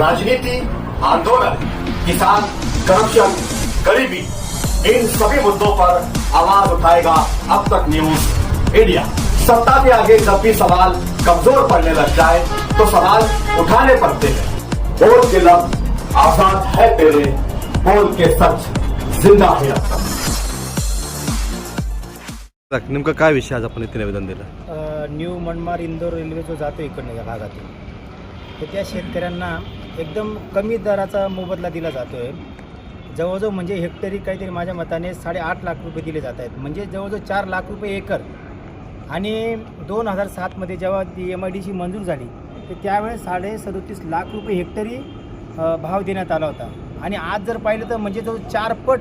राजनीति आंदोलन किसान करप्शन गरीबी इन सभी मुद्दों पर आवाज उठाएगा अब तक न्यूज इंडिया। सत्ता के आगे जब भी सवाल कमजोर पड़ने लग जाए तो सवाल उठाने पड़ते हैं। बोल के लफ्ज आजाद है तेरे बोल के सच जिंदा है अब तक। नेमकं काय विषय आज आपण इथे निवेदन दिलं? न्यू मनमाड इंदोर रेल्वे जो जातो इकडनं या भागातून. तर त्या शेतकऱ्यांना एकदम कमी दराचा मोबदला दिला जातो आहे जवळजवळ म्हणजे हेक्टरी काहीतरी माझ्या मताने साडेआठ लाख रुपये दिले जात आहेत. म्हणजे जवळजवळ चार लाख रुपये एकर. आणि दोन हजार सातमध्ये जेव्हा ती एम आय डी सी मंजूर झाली तर त्यावेळेस साडे सदोतीस लाख रुपये हेक्टरी भाव देण्यात आला होता. आणि आज जर पाहिलं तर म्हणजे जो चार पट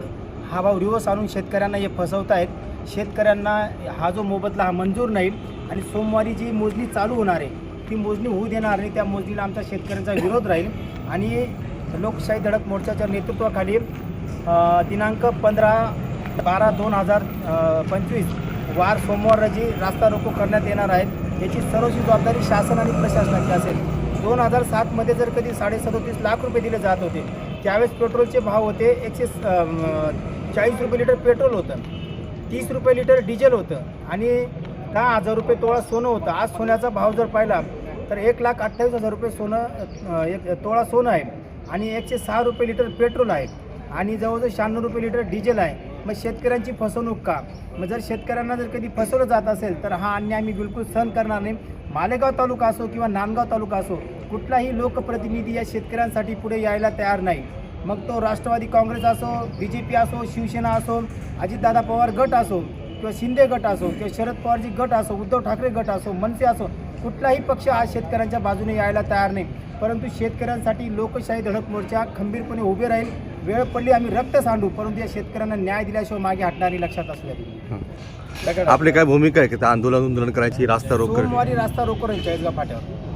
हा भाव रिवर्स आणून शेतकऱ्यांना हे फसवत आहेत. शेतकऱ्यांना हा जो मोबदला हा मंजूर नाही आणि सोमवारी जी मोजणी चालू होणार आहे ती मोजणी होऊ देणार नाही त्या मोजणीला आमचा शेतकऱ्यांचा विरोध राहील. आणि लोकशाही धडक मोर्चाच्या नेतृत्वाखाली दिनांक पंधरा बारा दोन हजार पंचवीस वार सोमवार रोजी रास्ता रोको करण्यात येणार आहेत. याची सर्वस्वी जबाबदारी शासन आणि प्रशासनाची असेल. दोन हजार सातमध्ये जर कधी साडेसदोतीस लाख रुपये दिले जात होते त्यावेळेस पेट्रोलचे भाव होते एकशे चाळीस रुपये लिटर पेट्रोल होतं तीस रुपये लिटर डिझेल होतं. आणि दहा हजार रुपये तोळा सोनं होतं. आज सोन्याचा भाव जर पाहिला तर एक लाख अठ्ठावीस हजार रुपये सोनं एक तोळा सोनं आहे आणि एकशे सहा रुपये लिटर पेट्रोल आहे. आणि जवळजवळ शहाण्णव रुपये लिटर डिझेल आहे. मग शेतकऱ्यांची फसवणूक का? मग जर शेतकऱ्यांना जर कधी फसवलं जात असेल तर हा अन्याय आम्ही बिलकुल सहन करणार नाही. मालेगाव तालुका असो किंवा नांदगाव तालुका असो कुठलाही लोकप्रतिनिधी या शेतकऱ्यांसाठी पुढे यायला तयार नाही. मग तो राष्ट्रवादी काँग्रेस असो बी जे पी असो शिवसेना असो अजितदादा पवार गट असो किंवा शिंदे गट असो किंवा शरद पवारजी गट असो उद्धव ठाकरे गट असो मनसे असो कुठलाही पक्ष आज शेतकऱ्यांच्या बाजूने यायला तयार नाही. परंतु शेतकऱ्यांसाठी लोकशाही धडक मोर्चा खंबीरपणे उभे राहील. वेळ पडली आम्ही रक्त सांडू. परंतु या शेतकऱ्यांना न्याय दिल्याशिवाय मागे हटणारी लक्षात असू द्या. आपली काय भूमिका आहे की आंदोलन आंदोलन करायची रास्ता रोक? सोमवारी रास्ता रोको राहील चाळीसगाव फाट्यावर